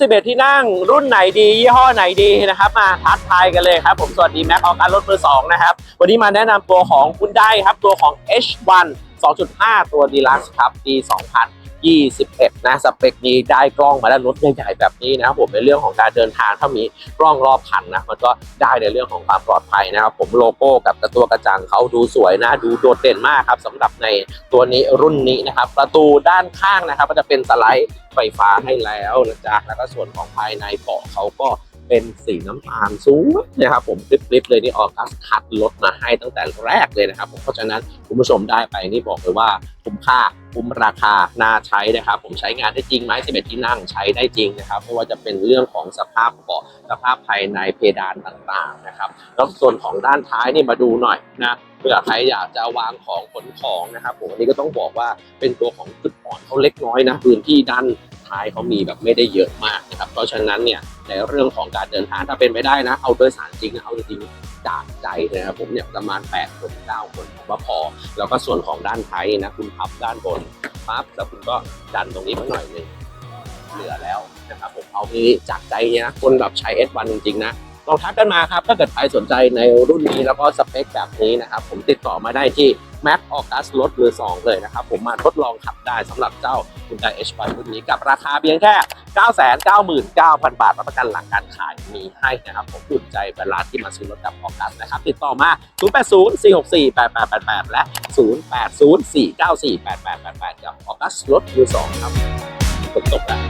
11 ที่นั่งรุ่นไหนดี ยี่ห้อไหนดีนะครับมาทักทายกันเลยครับ ผมสวัสดีแม็กออกการรถมือ2นะครับวันนี้มาแนะนำตัวของคุณได้ครับตัวของ H1 2.5 ตัวดีลักซ์ครับปี 2021 นะ สเปคนี้ได้กล้องมาแล้วรถใหญ่ๆแบบนี้นะครับผมในเรื่องของการเดินทางถ้ามีกล้องรอบคันนะ มันก็ได้ในเรื่องของความปลอดภัยนะครับผมโลโก้กับตัวกระจังเขาดูสวยนะ ดูโดดเด่นมากครับสำหรับในตัวนี้รุ่นนี้นะครับ ประตูด้านข้างนะครับก็จะเป็นสไลด์ไฟฟ้าให้แล้วนะจ๊ะแล้วก็ส่วนของภายในเบาะเขาก็ เป็นสีน้ำตาลสวยนะครับผมคลิปๆเลยนี่ออกัสคัดรถมาให้ตั้งแต่แรกเลยนะครับผมเพราะฉะนั้นคุณผู้ชมได้ไปนี่บอกเลยว่าคุ้มค่าคุ้มราคาน่าใช้นะครับผมใช้งานได้จริงไหม11ที่นั่งใช้ได้จริงนะครับไม่ว่าจะเป็นเรื่องของสภาพเบาะสภาพภายในเพดานต่างๆนะครับแล้วส่วนของด้านท้ายนี่มาดูหน่อยนะเผื่อใครอยากจะวางของขนของนะครับผมอันนี้ก็ต้องบอกว่าเป็นตัวของจุดอ่อนเขาเล็กน้อยนะพื้นที่ด้านท้ายเขามีแบบไม่ได้เยอะมากนะครับเพราะฉะนั้นเนี่ย ในเรื่องของการเดินทางถ้าเป็นไปได้นะ เอาโดยสารจริงนะเอาจริงจากใจนะครับผมเนี่ยประมาณ 8 คน 9 คนผมว่าพอ แล้วก็ส่วนของด้านท้ายนะ คุณพับด้านบนปั๊บแล้วคุณก็ดันตรงนี้มาหน่อยหนึงเหลือแล้วนะครับผมเอานี้จากใจเนี่ยนะคนแบบใช้ S1 จริงๆนะลองทักกันมาครับถ้าเกิดใครสนใจในรุ่นนี้แล้วก็สเปคแบบนี้นะครับ ผมติดต่อมาได้ที่ Mac a u g u s รถมือ2เลยนะครับ ผมมาทดลองขับได้สำหรับเจ้าคุณได H5 รุ่นนี้กับราคาเพียงแค่999,000 บาทรับประกันหลังการขายมีให้นะครับผมอุ่นใจเวลาที่มาซื้อรถกับออกัสนะครับ ติดต่อมา 0804648888 และ 0804948888 กับออกัสรถมือ2ครับฝนตกแล้ว